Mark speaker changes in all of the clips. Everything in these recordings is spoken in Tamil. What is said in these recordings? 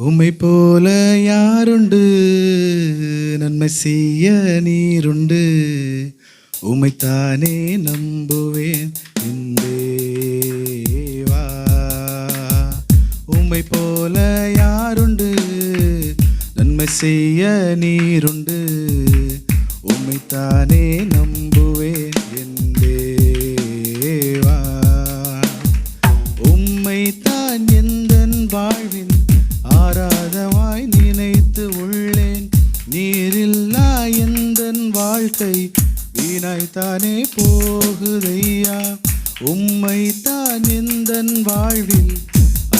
Speaker 1: உம்மை போல யாருண்டு? நன்மை செய்ய நீருண்டு. உம்மைத்தானே நம்புவேன் இந்தேவா உம்மை போல யாருண்டு? நன்மை செய்ய நீருண்டு. உம்மைத்தானே நீரில்லா எந்தன் வாழ்க்கை வீணாய்த்தானே போகுதையா? உம்மை தான் எந்தன் வாழ்வில்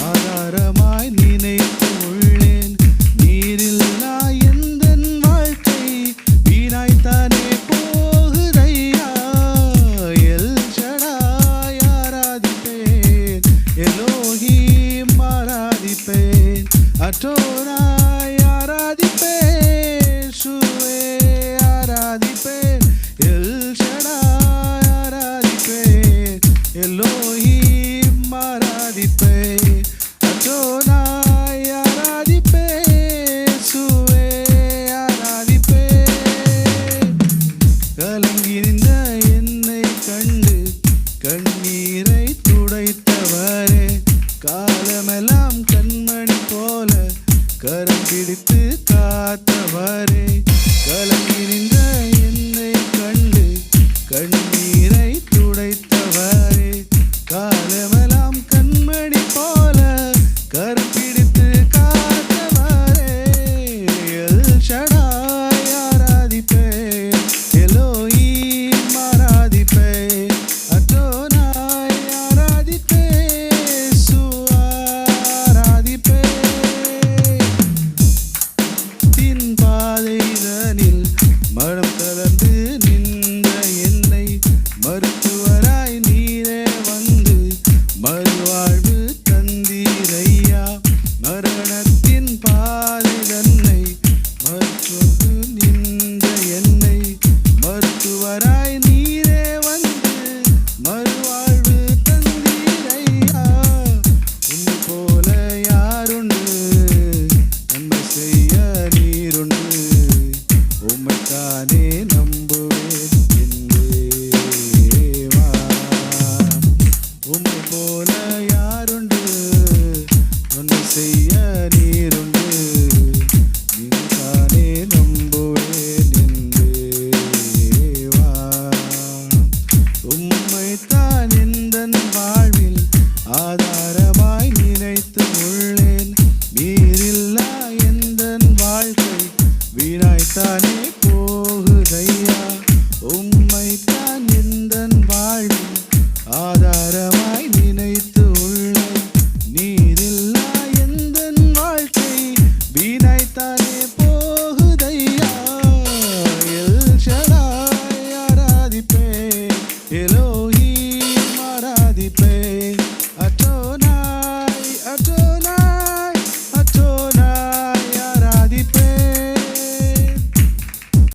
Speaker 1: ஆதாரமாய் நினைத்து உள்ளேன். நீரில்லா எந்தன் வாழ்க்கை வீணாய்த்தானே போகுதையா? எல் ஷடாய் ஆராதிப்பேன் எலோஹீம் ஆராதிப்பேன் அட்டோனாய் மருத்துவராய் நீரே வந்து மறுவாழ்வு தந்தீரையா? உம் போல யாருண்டு? நன்மை செய்ய நீருண்டு? உம்மைத்தானே நம்புவேன் என் போல யாருண்டு? நன்மை செய்ய நீருண்டு?